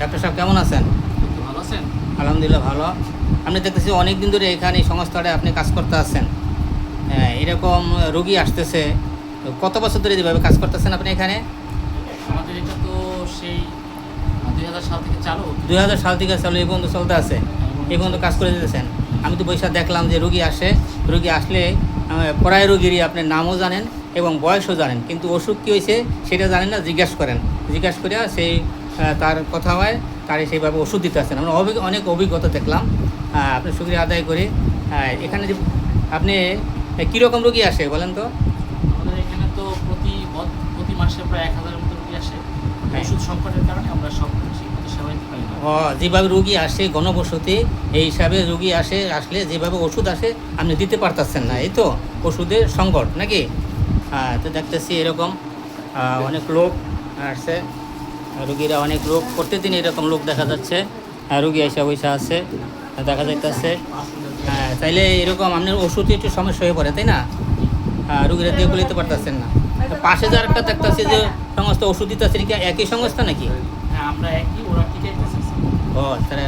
Doctor সাহেব কেমন আছেন? ভালো আছেন? আলহামদুলিল্লাহ ভালো। আপনি দেখতেছি অনেক দিন ধরে এখানে এই সংস্থাটা আপনি কাজ করতে আছেন। হ্যাঁ, এরকম রোগী আসতেছে। কত বছর ধরে যেভাবে কাজ করতেছেন আপনি এখানে? আমাদের এটা তো সেই দুই হাজার সাল থেকে চালু। দুই হাজার সাল থেকে চালু এই পর্যন্ত চলতে আছে। এই পর্যন্ত কাজ করে দিতেছেন। আমি তো বৈশাখ দেখলাম যে রুগী আসে। রুগী আসলে প্রায় রোগীরই আপনি নামও জানেন এবং বয়সও জানেন। কিন্তু অসুখ কী হয়েছে সেটা জানেন না জিজ্ঞাসা করেন। জিজ্ঞাসা করে সেই তার কথা হয় তারে সেইভাবে ওষুধ দিতে আসেন আমরা অনেক অভিজ্ঞতা দেখলাম। আপনি সুক্রিয়া আদায় করি। এখানে যে আপনি কীরকম রোগী আসে বলেন তো? আমাদের এখানে তো প্রতি প্রতি মাসে প্রায় এক হাজারের মতো রোগী আসে। হ্যাঁ। ওষুধ সংকটের কারণে আমরা সব যেভাবে রুগী আসে গণবসতি এই হিসাবে রুগী আসে আসলে যেভাবে ওষুধ আসে আপনি দিতে পারতেছেন না এই তো? ওষুধের সংকট নাকি? হ্যাঁ তো দেখতেছি এরকম অনেক লোক আসছে রুগীরা অনেক রোগ প্রতিদিন এরকম লোক দেখা যাচ্ছে। রুগী এসে বৈশা আছে দেখা যাইতেছে। হ্যাঁ তাইলে এরকম আপনার ওষুধ একটু সমস্যা হয়ে পড়ে তাই না? রুগীরা দিয়ে বলিতে পারতেছেন না। পাশে যার একটা দেখতেছে যে সমস্ত ওষুধ দিতেছে কি একই সংস্থা নাকি? হ্যাঁ আমরা একই ওরা ও তাহলে